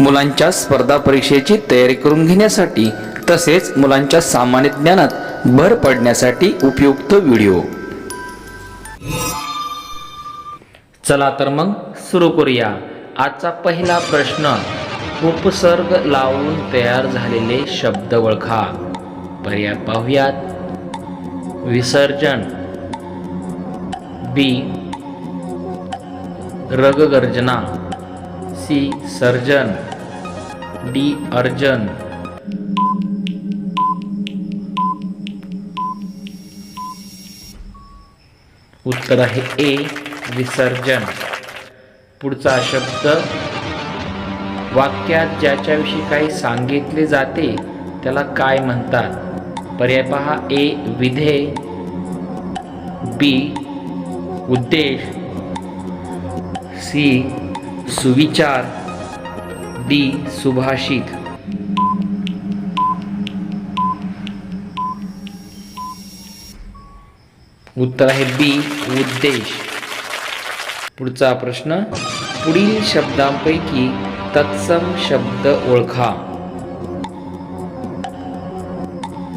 मुलांच्या स्पर्धा परीक्षेची तयारी करून घेण्यासाठी तसेच मुलांच्या सामान्य ज्ञानात भर पडण्यासाठी उपयुक्त व्हिडिओ. चला तर मग सुरू करूया. आजचा पहिला प्रश्न उपसर्ग लावून तयार झालेले शब्द ओळखा. पर्याय पाहूयात. विसर्जन. बी. रगगर्जना. सी. सर्जन. डी. अर्जन. उत्तर आहे ए. विसर्जन. पुढचा शब्द वाक्यात ज्याच्याविषयी काही सांगितले जाते त्याला काय म्हणतात? पर्याय पहा. ए. विधेय बी. उद्देश. सी. सुविचार. डी. सुभाषित. उत्तर आहे बी. उद्देश. पुढचा प्रश्न पुढील शब्दांपैकी तत्सम शब्द ओळखा.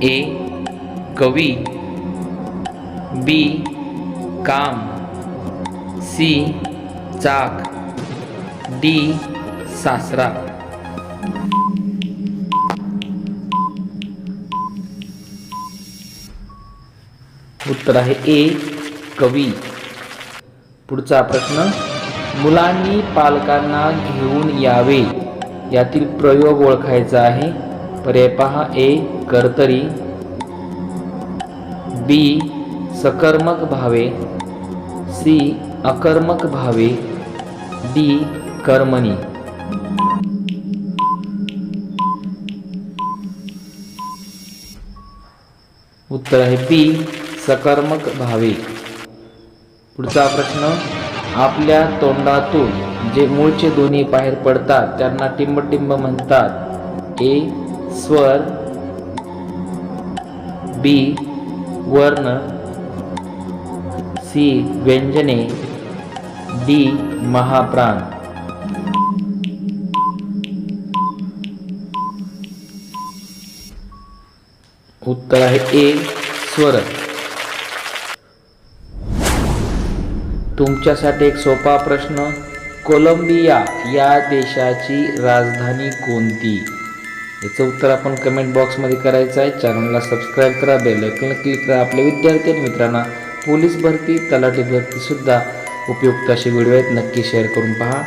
ए. कवी. बी. काम. सी. चाक. डी सासरा. उत्तर आहे ए कवी. पुढचा प्रश्न मुलांनी पालकांना घेऊन यावे यातील प्रयोग ओळखायचा आहे. पर्याय पहा ए कर्तरी. बी सकर्मक भावे. सी अकर्मक भावे. डी कर्मणी. उत्तर आहे बी सकर्मक भावे. पुढचा प्रश्न आपल्या तोंडातून जे मूळचे दोन्ही बाहेर पडतात त्यांना टिंबटिंब म्हणतात. ए स्वर. बी वर्ण. सी व्यंजने. डी महाप्राण. उत्तर आहे ए स्वर तुमच्यासाठी एक सोपा प्रश्न. कोलंबिया या देशाची राजधानी कोणती? याचं उत्तर आपण कमेंट बॉक्समध्ये करायचं आहे. चॅनलला सबस्क्राईब करा बेल क्लिक करा. आपल्या विद्यार्थी आणि मित्रांना पोलीस भरती तलाठी भरतीसुद्धा उपयुक्त असे व्हिडिओ आहेत. नक्की शेअर करून पहा.